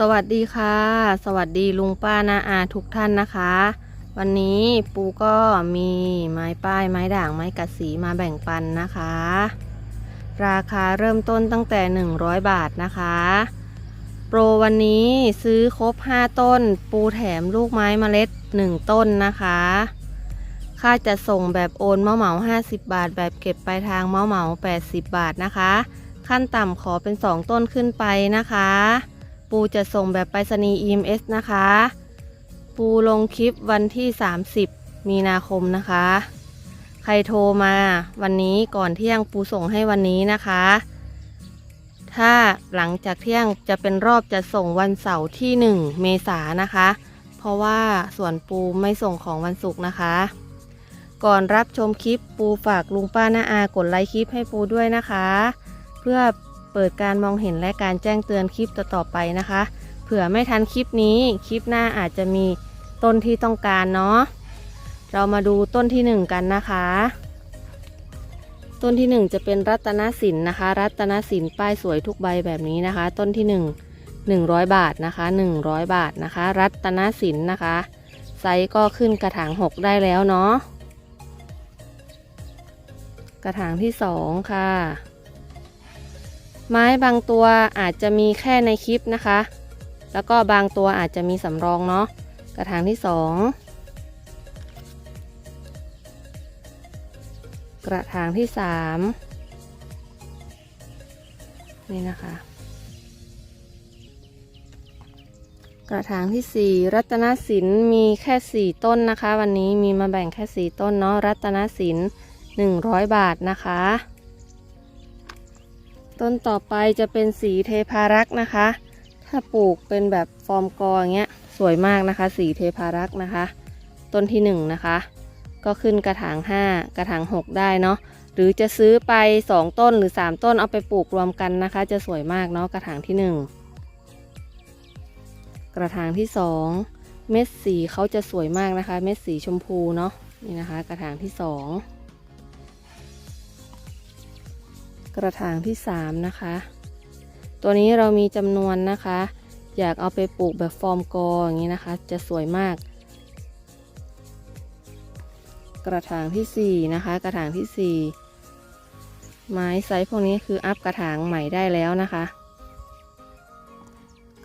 สวัสดีค่ะ สวัสดีลุงป้านาอาทุกท่านนะคะ วันนี้ปูก็มีไม้ป้ายไม้ด่างไม้กัดสีมาแบ่งปันนะคะ ราคาเริ่มต้นตั้งแต่ 100 บาทนะคะ โปรวันนี้ซื้อครบ 5 ต้น ปูแถมลูกไม้เมล็ด 1 ต้นนะคะ ค่าจะส่งแบบโอนเมาเหมา 50 บาท แบบเก็บปลายทางเมาเหมา 80 บาทนะคะ ขั้นต่ำขอเป็น 2 ต้นขึ้นไปนะคะ ปูจะส่งแบบไปรษณีย์ EMS นะคะ ปูลงคลิปวันที่ 30 มีนาคมนะคะ ใครโทรมาวันนี้ก่อนเที่ยงปูส่งให้วันนี้นะคะ ถ้าหลังจากเที่ยงจะเป็นรอบจะส่งวันเสาร์ที่ 1 เมษายนนะคะ เพราะว่าส่วนปูไม่ส่งของวันศุกร์นะคะก่อนรับชมคลิปปูฝากลุงป้าน้าอากดไลค์คลิปให้ปูด้วยนะคะ เพื่อ เปิดการมองเห็นและการแจ้งเตือนคลิปต่อๆไปนะคะ เผื่อไม่ทันคลิปนี้คลิปหน้าอาจจะมีต้นที่ต้องการเนาะเรามาดูต้นที่หนึ่งกันนะคะ ต้นที่หนึ่งจะเป็นรัตนสินนะคะ รัตนสินป้ายสวยทุกใบแบบนี้นะคะ ต้นที่หนึ่งหนึ่งร้อยบาทนะคะหนึ่งร้อยบาทนะคะ รัตนสินนะคะ ไซส์ก็ขึ้นกระถางหกได้แล้วเนาะกระถางที่สองค่ะ ไม้บางตัวอาจจะมีแค่ในคลิปนะคะ แล้วก็บางตัวอาจจะมีสำรองเนาะ กระถางที่สองกระถางที่สามนี่นะคะ กระถางที่สี่รัตนศิลป์มีแค่สี่ต้นนะคะ วันนี้มีมาแบ่งแค่สี่ต้นเนาะ รัตนศิลป์หนึ่งร้อยบาทนะคะ ต้นต่อไปจะเป็นสีเทพารักษ์นะคะ ถ้าปลูกเป็นแบบฟอร์มกออย่างเงี้ยสวยมากนะคะ สีเทพารักษ์นะคะ ต้นที่1นนะคะ ก็ขึ้นกระถาง 5 กระถาง 6 ได้เนาะหรือจะซื้อไป 2 ต้นหรือ 3 ต้นเอาไปปลูกรวมกันนะคะ จะสวยมากเนาะกระถางที่ 1 กระถางที่ 2 เม็ดสีเขาจะสวยมากนะคะ เม็ดสีชมพูเนาะนี่นะคะ กระถางที่ 2 กระถางที่สามนะคะ ตัวนี้เรามีจำนวนนะคะ อยากเอาไปปลูกแบบฟอร์มกออย่างนี้นะคะ จะสวยมาก กระถางที่ 4 นะคะ กระถางที่ 4 ไม้ไซส์พวกนี้คืออัพกระถางใหม่ได้แล้วนะคะ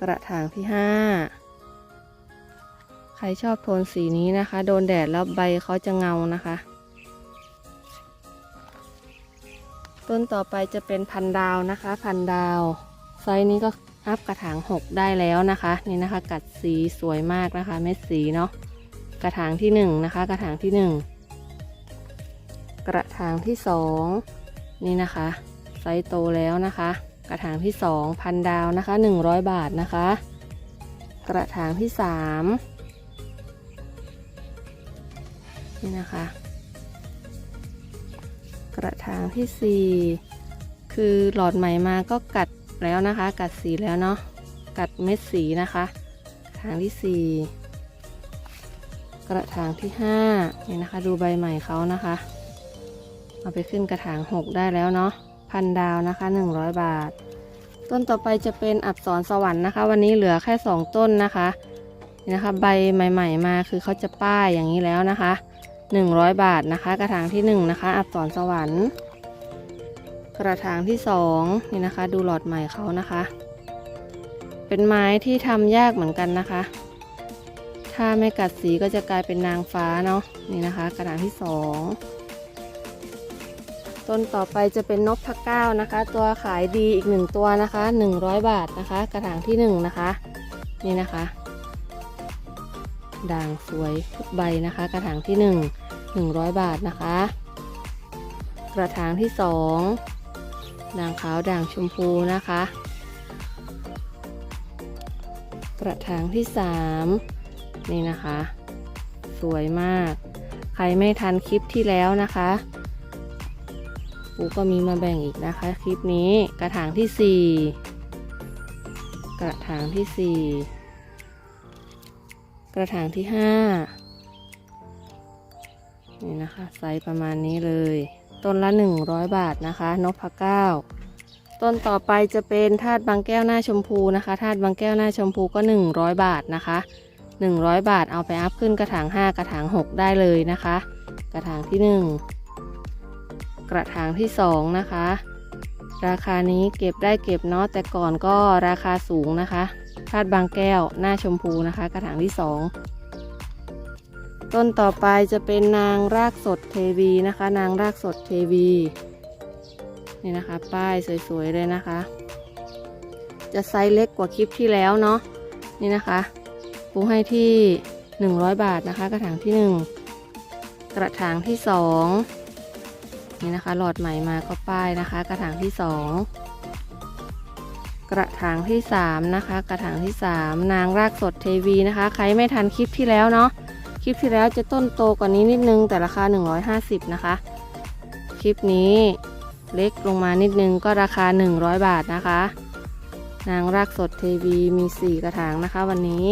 กระถางที่ 5 ใครชอบโทนสีนี้นะคะ โดนแดดแล้วใบเขาจะเงานะคะ ต้นต่อไปจะเป็นพันดาวนะคะ พันดาวไซส์นี้ก็อัพกระถาง6ได้แล้วนะคะ นี่นะคะ กัดสีสวยมากนะคะเม็ดสีเนาะกระถางที่1นะคะ กระถางที่1กระถางที่2นี่นะคะ ไซส์โตแล้วนะคะ กระถางที่2พันดาวนะคะ100บาทนะคะ กระถางที่3นี่นะคะ กระถางที่ 4 คือหลอดใหม่มาก็กัดแล้วนะคะ กัดสีแล้วเนาะกัดเม็ดสีนะคะกระถางที่ 4 กระถางที่5นี่นะคะ ดูใบใหม่เขานะคะ เอาไปขึ้นกระถาง 6 ได้แล้วเนาะพันดาวนะคะ 100 บาท ต้นต่อไปจะเป็นอับสรสวรรค์นะคะ วันนี้เหลือแค่ 2 ต้นนะคะนี่นะคะ ใบใหม่ ๆ มาคือเขาจะป้ายอย่างนี้แล้วนะคะ 100 บาทนะคะ กระถางที่1นะคะ อับสรสวรรค์ กระถางที่2นี่นะคะ ดูหลอดใหม่เขานะคะ เป็นไม้ที่ทำยากเหมือนกันนะคะ ถ้าไม่กัดสีก็จะกลายเป็นนางฟ้าเนาะนี่นะคะ กระถางที่2ต้นต่อไปจะเป็นนกพะเก้านะคะ ตัวขายดีอีกหนึ่งตัวนะคะ 100 บาทนะคะ กระถางที่1นะคะนี่นะคะด่างสวยทุกใบนะคะ กระถางที่1 100 บาทนะคะ กระถางที่ 2 ด่างขาวด่างชมพูนะคะ กระถางที่ 3 นี่นะคะ สวยมาก ใครไม่ทันคลิปที่แล้วนะคะปูก็มีมาแบ่งอีกนะคะ คลิปนี้กระถางที่ 4 กระถางที่ 4 กระถางที่ 5 นี่นะคะไซส์ประมาณนี้เลย ต้นละ 100 บาทนะคะ นกพะเก้า ต้นต่อไปจะเป็นธาตุบางแก้วหน้าชมพูนะคะธาตุบางแก้วหน้าชมพูก็ 100 บาทนะคะ 100 บาทเอาไปอัพขึ้นกระถาง 5 กระถาง 6 ได้เลยนะคะ กระถางที่ 1 กระถางที่ 2 นะคะ ราคานี้เก็บได้เก็บเนาะแต่ก่อนก็ราคาสูงนะคะธาตุบางแก้วหน้าชมพูนะคะ กระถางที่ 2 ต้นต่อไปจะเป็นนางรากสดเทวีนะคะ นางรากสดเทวีนี่นะคะ ป้ายสวยๆเลยนะคะ จะไซส์เล็กกว่าคลิปที่แล้วเนาะนี่นะคะปูให้ที่ 100 บาทนะคะ กระถางที่ 1 กระถางที่ 2 นี่นะคะ หลอดใหม่มาก็ป้ายนะคะ กระถางที่ 2 กระถางที่ 3 นะคะ กระถางที่ 3 นางรากสดเทวีนะคะ ใครไม่ทันคลิปที่แล้วเนาะ คลิปที่แล้วจะต้นโตกว่านี้นิดนึงแต่ราคา 150 นะคะ คลิปนี้เล็กลงมานิดนึงก็ราคา 100 บาทนะคะ นางรากสดเทวีมี 4 กระถางนะคะ วันนี้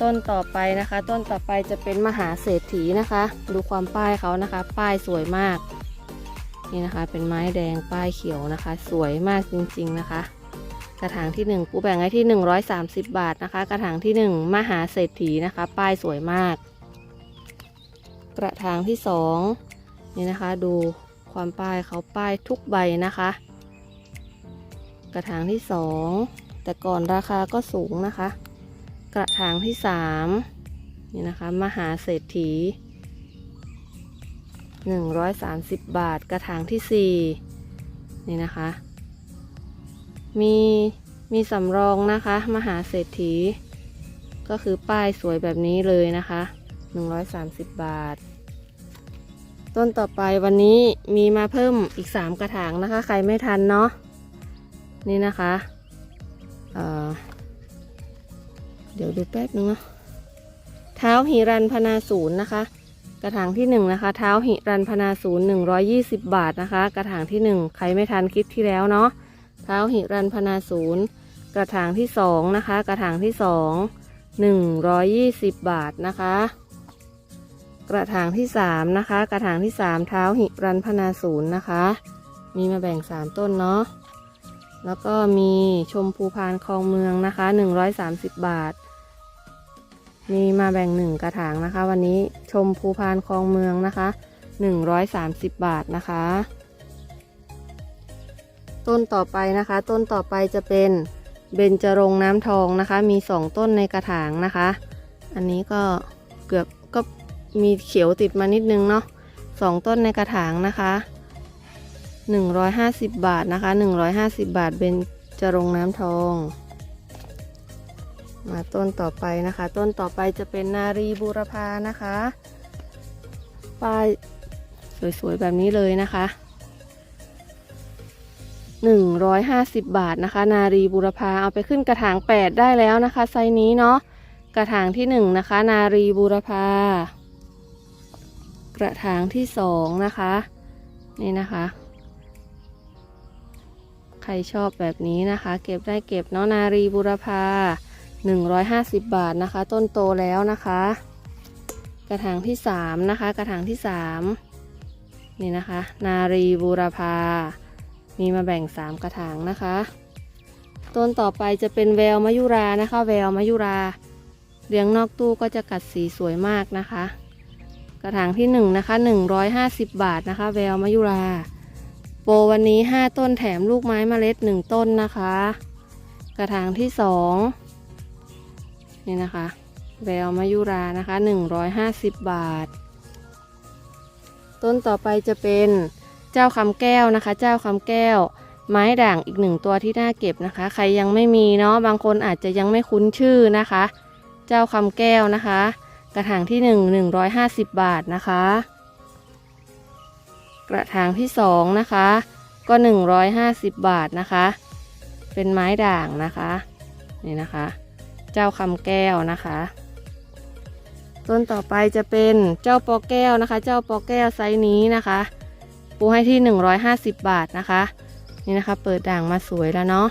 ต้นต่อไปนะคะ ต้นต่อไปจะเป็นมหาเศรษฐีนะคะ ดูความป้ายเขานะคะ ป้ายสวยมาก นี่นะคะ เป็นไม้แดงป้ายเขียวนะคะ สวยมากจริง ๆ นะคะ กระถางที่ 1 ปูแบ่งให้ที่ 130 บาทนะคะ กระถางที่ 1 มหาเศรษฐีนะคะ ป้ายสวยมาก กระถางที่ 2 นี่นะคะ ดูความป้ายเขาป้ายทุกใบนะคะ กระถางที่ 2 แต่ก่อนราคาก็สูงนะคะ กระถางที่ 3 นี่นะคะ มหาเศรษฐี 130 บาท กระถางที่ 4 นี่นะคะ มีมีสำรองนะคะ มหาเศรษฐี ก็คือป้ายสวยแบบนี้เลยนะคะ 130 บาท ต้นต่อไปวันนี้มีมาเพิ่มอีก 3 กระถางนะคะ ใครไม่ทันเนาะนี่นะคะเเดี๋ยวดูแป๊บนึงนะเท้าหิรันพนาศูนย์นะคะ กระถางที่1นะคะเท้าหิรันพนาศูนย์120บาทนะคะ กระถางที่1ใครไม่ทันคลิปที่แล้วเนาะ เท้าหิรันพนาศูนย์ กระถางที่2นะคะ กระถางที่2 120บาทนะคะ กระถางที่3นะคะ กระถางที่3เท้าหิรันพนาศูนย์นะคะ มีมาแบ่ง3ต้นเนาะแล้วก็มีชมพูพานคลองเมืองนะคะ130บาท มีมาแบ่ง1กระถางนะคะ วันนี้ชมพูพานคลองเมืองนะคะ130บาทนะคะ ต้นต่อไปนะคะ ต้นต่อไปจะเป็นเบญจรงน้ำทองนะคะ มี2ต้นในกระถางนะคะ อันนี้ก็เกือบก็มีเขียวติดมานิดนึงเนาะสองต้นในกระถางนะคะ150 บาทนะคะ 150 บาทเป็นจรงน้ำทอง มาต้นต่อไปนะคะ ต้นต่อไปจะเป็นนารีบูรพานะคะ ป้ายสวยๆแบบนี้เลยนะคะ 150 บาทนะคะ นารีบูรพาเอาไปขึ้นกระถาง 8 ได้แล้วนะคะ ไซนี้เนาะกระถางที่ 1 นะคะ นารีบูรพากระถางที่ 2 นะคะ นี่นะคะ ใครชอบแบบนี้นะคะ เก็บได้เก็บเนาะนารีบุรพา 150 บาทนะคะ ต้นโตแล้วนะคะ กระถางที่ 3 นะคะ กระถางที่ 3 นี่นะคะ นารีบูรพา มีมาแบ่ง 3 กระถางนะคะ ต้นต่อไปจะเป็นแววมายุรานะคะ แววมายุราเลี้ยงนอกตู้ก็จะกัดสีสวยมากนะคะ กระถางที่1นะคะ150 บาทนะคะ แววมายุรา โปรวันนี้ 5 ต้นแถมลูกไม้เมล็ด 1 ต้นนะคะ กระถางที่2นี่นะคะ แววมายุรานะคะ 150 บาท ต้นต่อไปจะเป็น เจ้าคำแก้วนะคะ เจ้าคำแก้ว ไม้ด่างอีกหนึ่งตัวที่น่าเก็บนะคะ ใครยังไม่มีเนาะบางคนอาจจะยังไม่คุ้นชื่อนะคะ เจ้าคำแก้วนะคะ กระถางที่1 150บาทนะคะ กระถางที่2นะคะก็ 150 บาทนะคะ เป็นไม้ด่างนะคะ นี่นะคะ เจ้าคำแก้วนะคะ ต้นต่อไปจะเป็นเจ้าปอแก้วนะคะ เจ้าปอแก้วไซส์นี้นะคะ ปูให้ที่ 150 บาทนะคะ นี่นะคะ เปิดด่างมาสวยแล้วเนาะ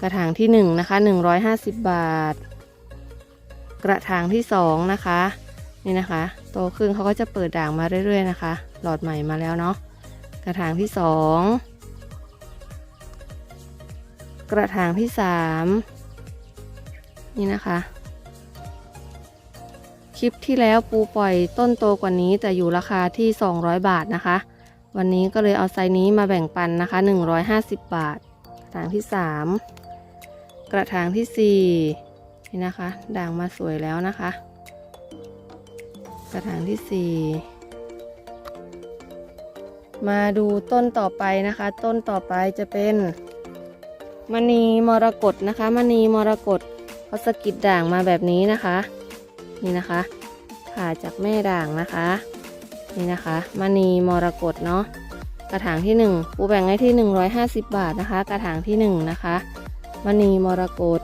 กระถางที่ 1 นะคะ 150 บาท กระถางที่ 2 นะคะ นี่นะคะ โตขึ้นเขาก็จะเปิดด่างมาเรื่อยๆนะคะ หลอดใหม่มาแล้วเนาะกระถางที่กระถางที่สามนี่นะคะคลิปที่แล้วปูปล่อยต้นโตกว่านี้แต่อยู่ราคาที่ 200 บาทนะคะ วันนี้ก็เลยเอาไซส์นี้มาแบ่งปันนะคะ 150 บาท กระถางที่ 3 กระถางที่ 4 นี่นะคะ ด่างมาสวยแล้วนะคะ กระถางที่ 4 มาดูต้นต่อไปนะคะ ต้นต่อไปจะเป็นมณีมรกตนะคะมณีมรกตเขาสกิดด่างมาแบบนี้นะคะ นี่นะคะผ่าจากแม่ด่างนะคะ นี่นะคะมณีมรกตเนาะกระถางที่1ปูแบ่งให้ที่ 150 บาทนะคะ กระถางที่ 1 นะคะมณีมรกต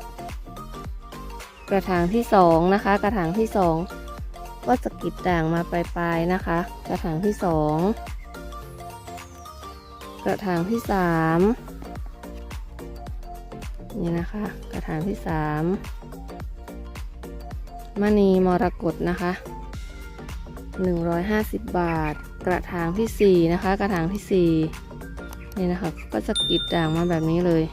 กระถางที่ 2 นะคะ กระถางที่ 2 ก็สกิดด่างมาปลายๆนะคะ กระถางที่ 2 กระถางที่ 3 นี่นะคะ กระถางที่ 3มณีมรกตนะคะ 150 บาท กระถางที่ 4 นะคะ กระถางที่ 4 นี่นะคะ ก็สะกิดด่างมาแบบนี้เลย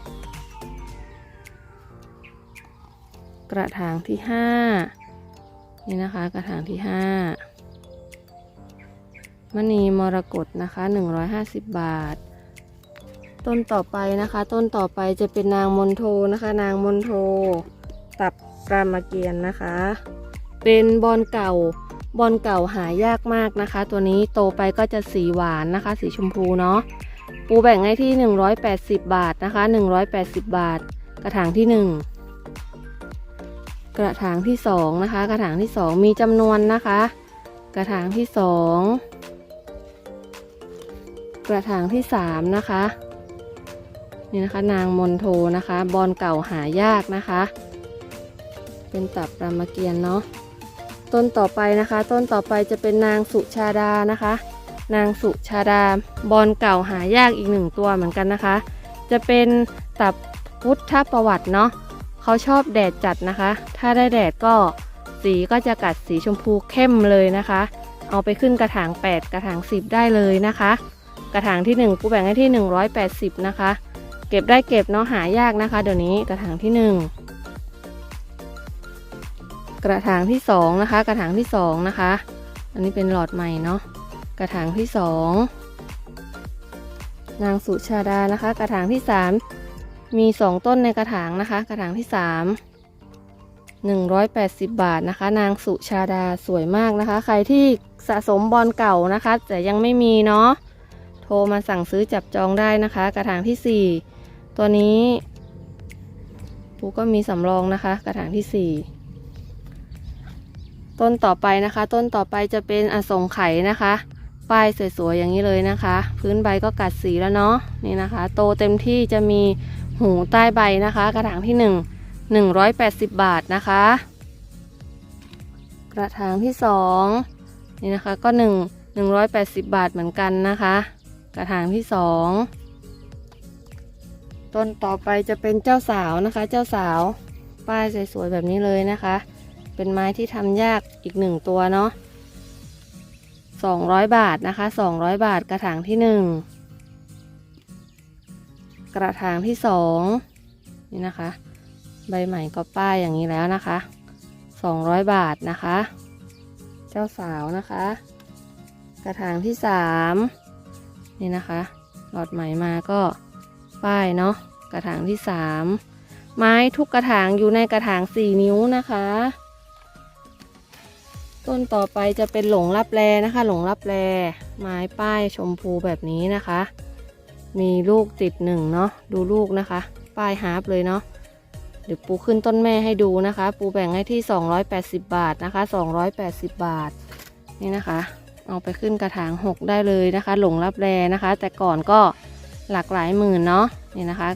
กระถางที่ 5 นี่นะคะ กระถางที่ 5มณีมรกตนะคะ 150 บาท ต้นต่อไปนะคะ ต้นต่อไปจะเป็นนางมนโทนะคะ นางมนโท ตับรามเกียรตินะคะ เป็นบอลเก่า บอลเก่าหายากมากนะคะ ตัวนี้โตไปก็จะสีหวานนะคะ สีชมพูเนาะปูแบ่งให้ที่ 180 บาทนะคะ 180 บาท กระถางที่ 1 กระถางที่ 2 นะคะ กระถางที่ 2 มีจำนวนนะคะ กระถางที่ 2 กระถางที่ 3 นะคะนี่นะคะนางมนโทนะคะ บอลเก่าหายากนะคะ เป็นตับรามเกียรติเนาะ ต้นต่อไปนะคะ ต้นต่อไปจะเป็นนางสุชาดานะคะ นางสุชาดาบอลเก่าหายากอีกหนึ่งตัวเหมือนกันนะคะ จะเป็นตับพุทธประวัติเนาะเขาชอบแดดจัดนะคะ ถ้าได้แดดก็สีก็จะกัดสีชมพูเข้มเลยนะคะ เอาไปขึ้นกระถาง 8 กระถาง 10 ได้เลยนะคะ กระถางที่1ปูแบ่งให้ที่ 180 นะคะ เก็บได้เก็บเนาะหายากนะคะ เดี๋ยวนี้กระถางที่ 1 กระถางที่2นะคะ กระถางที่2นะคะ อันนี้เป็นหลอดใหม่เนาะกระถางที่2นางสุชาดานะคะ กระถางที่3มี2ต้นในกระถางนะคะ กระถางที่3 180 บาทนะคะ นางสุชาดาสวยมากนะคะ ใครที่สะสมบอลเก่านะคะ แต่ยังไม่มีเนาะโทรมาสั่งซื้อจับจองได้นะคะ กระถางที่ 4 ตัวนี้ปูก็มีสำรองนะคะ กระถางที่ 4 ต้นต่อไปนะคะ ต้นต่อไปจะเป็นอสงไขยนะคะ ป้ายสวยๆอย่างนี้เลยนะคะ พื้นใบก็กัดสีแล้วเนาะนี่นะคะ โตเต็มที่จะมีหูใต้ใบนะคะ กระถางที่ 1 180 บาทนะคะ กระถางที่ 2 นี่นะคะก็ 1 180 บาทเหมือนกันนะคะ กระถางที่ 2 ต้นต่อไปจะเป็นเจ้าสาวนะคะ เจ้าสาวป้ายสวยๆแบบนี้เลยนะคะ เป็นไม้ที่ทำยากอีกหนึ่งตัวเนาะ200 บาทนะคะ 200 บาทกระถางที่ 1 กระถางที่ 2 นี่นะคะ ใบใหม่ก็ป้ายอย่างนี้แล้วนะคะ 200 บาทนะคะ เจ้าสาวนะคะ กระถางที่ 3 นี่นะคะ หลอดใหม่มาก็ป้ายเนาะกระถางที่ 3 ไม้ทุกกระถางอยู่ในกระถาง 4 นิ้วนะคะ ต้นต่อไปจะเป็นหลงรับแลนะคะ หลงรับแลไม้ป้ายชมพูแบบนี้นะคะ มีลูกติดหนึ่งเนาะดูลูกนะคะ ป้ายฮาร์ปเลยเนาะเดี๋ยวปูขึ้นต้นแม่ให้ดูนะคะ ปูแบ่งให้ที่ 280 บาทนะคะ 280 บาทนี่นะคะ เอาไปขึ้นกระถาง 6 ได้เลยนะคะ หลงรับแลนะคะ แต่ก่อนก็หลากหลายหมื่นเนาะนี่นะคะ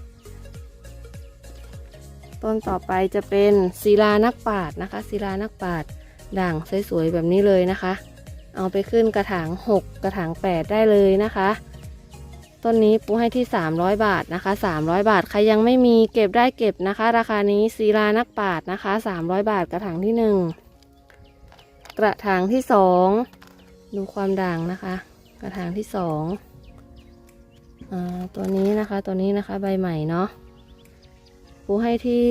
ต้นต่อไปจะเป็นศิลานักปาดนะคะศิลานักปาด ด่างสวยๆแบบนี้เลยนะคะ เอาไปขึ้นกระถาง 6 กระถาง 8 ได้เลยนะคะ ต้นนี้ปูให้ที่ 300 บาทนะคะ 300 บาทใครยังไม่มีเก็บได้เก็บนะคะ ราคานี้ศิลานักปาดนะคะ 300 บาทกระถางที่ 1 กระถางที่ 2 ดูความด่างนะคะ กระถางที่2อ่าตัวนี้นะคะตัวนี้นะคะใบใหม่เนาะปูให้ที่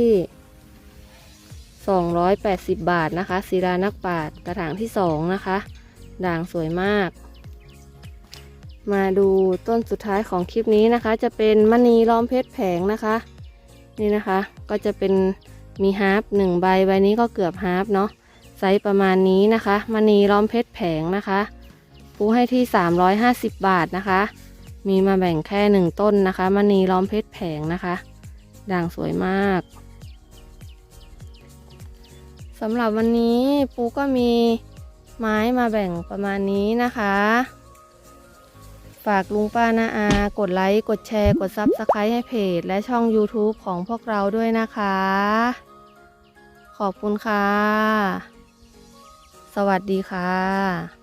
280 บาทนะคะศิลานักปาชญ์กระถางที่ 2 นะคะ ด่างสวยมาก มาดูต้นสุดท้ายของคลิปนี้นะคะ จะเป็นมณีล้อมเพชรแผงนะคะ นี่นะคะก็จะเป็นมีฮาร์ปหนึ่งใบใบนี้ก็เกือบฮาร์ปเนาะไซส์ประมาณนี้นะคะมณีล้อมเพชรแผงนะคะปูให้ที่ 350 บาทนะคะ มีมาแบ่งแค่หนึ่งต้นนะคะมณีล้อมเพชรแผงนะคะ ด่างสวยมาก สำหรับวันนี้ปูก็มีไม้มาแบ่งประมาณนี้นะคะ ฝากลุงป้านาอา กดไลค์ กดแชร์ กดซับสไครต์ให้เพจ และช่อง YouTube ของพวกเราด้วยนะคะ ขอบคุณค่ะ สวัสดีค่ะ